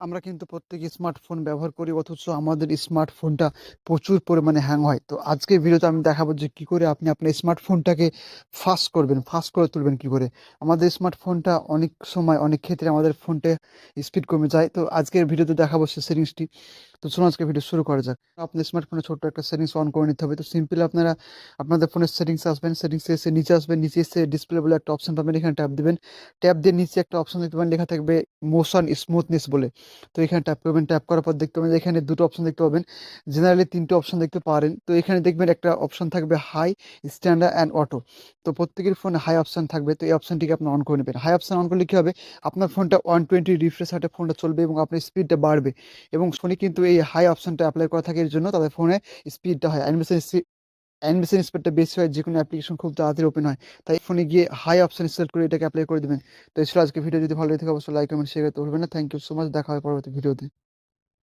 আমরা কিন্তু প্রত্যেক স্মার্টফোন ব্যবহার করি, অথচ আমাদের স্মার্টফোনটা প্রচুর পরিমাণে হ্যাং হয়। তো আজকে ভিডিওতে আমি দেখাবো যে কী করে আপনি আপনার স্মার্টফোনটাকে ফাস্ট করবেন ফাস্ট করে তুলবেন কি করে। আমাদের স্মার্টফোনটা অনেক সময়, অনেক ক্ষেত্রে আমাদের ফোনটা স্পিড কমে যায়। তো আজকের ভিডিওতে দেখাবো সে সেটিংসটি তো চলুন আজকে ভিডিও শুরু করা যাক। আপনার স্মার্টফোনে ছোট্ট একটা সেটিংস অন করে নিতে হবে। তো সিম্পল আপনারা, আপনাদের ফোনের সেটিংস আসবেন সেটিংসে এসে নিচে আসবেন, নিচে এসে ডিসপ্লে বলে একটা অপশন পাবেন, এখানে ট্যাপ দিবেন। ট্যাপ দিয়ে নিচে একটা অপশন দেখতে পাবেন, লেখা থাকবে মোশন স্মুথনেস বলে। তো এখানে ট্যাপ করবেন ট্যাপ করার পর দেখতে পাবেন এখানে দুটো অপশন দেখতে পাবেন। জেনারেলি তিনটে অপশন দেখতে পারেন। তো এখানে দেখবেন একটা অপশন থাকবে হাই স্ট্যান্ডার্ড অ্যান্ড অটো তো প্রত্যেকের ফোনে হাই অপশন থাকবে। তো এই অপশনটিকে আপনি অন করে নেবেন। হাই অপশন অন করলে কী হবে? আপনার ফোনটা ওয়ান টোয়েন্টি রিফ্রেশ হাটে ফোনটা চলবে এবং আপনার স্পিডটা বাড়বে। এবং ফোনে কিন্তু এই হাই অপশনটা অ্যাপ্লাই করা থাকে, এর জন্য তাদের ফোনে স্পিডটা হয়। অ্যানিমেশন অ্যানিমেশন স্পিডটা বেশি হয় যে কোনো অ্যাপ্লিকেশন খুব তাড়াতাড়ি ওপেন হয়। তাই ফোনে গিয়ে হাই অপশন সিলেক্ট করে এটাকে অ্যাপ্লাই করে দেবেন। তো এছাড়া আজকে ভিডিও যদি ভালো লাগে অবশ্যই লাইক কমেন্ট শেয়ার করতে ভুলবেন না। থ্যাংক ইউ সো মাচ দেখা হয় পরবর্তী ভিডিওতে